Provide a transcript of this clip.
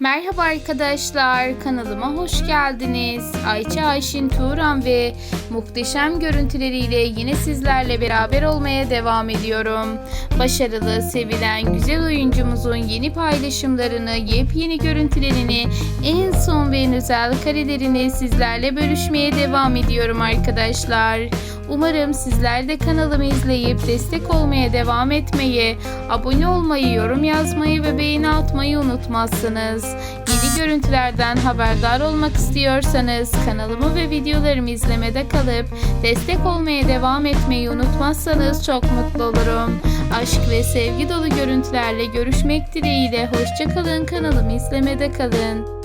Merhaba arkadaşlar, kanalıma hoş geldiniz. Ayça Ayşin Turan ve muhteşem görüntüleriyle yine sizlerle beraber olmaya devam ediyorum. Başarılı, sevilen, güzel oyuncumuzun yeni paylaşımlarını, yepyeni görüntülerini, en son ve en özel karelerini sizlerle bölüşmeye devam ediyorum arkadaşlar. Umarım sizler de kanalımı izleyip destek olmaya devam etmeyi, abone olmayı, yorum yazmayı ve beğeni atmayı unutmazsınız. Yeni görüntülerden haberdar olmak istiyorsanız kanalımı ve videolarımı izlemede kalıp destek olmaya devam etmeyi unutmazsanız çok mutlu olurum. Aşk ve sevgi dolu görüntülerle görüşmek dileğiyle hoşçakalın kanalımı izlemede kalın.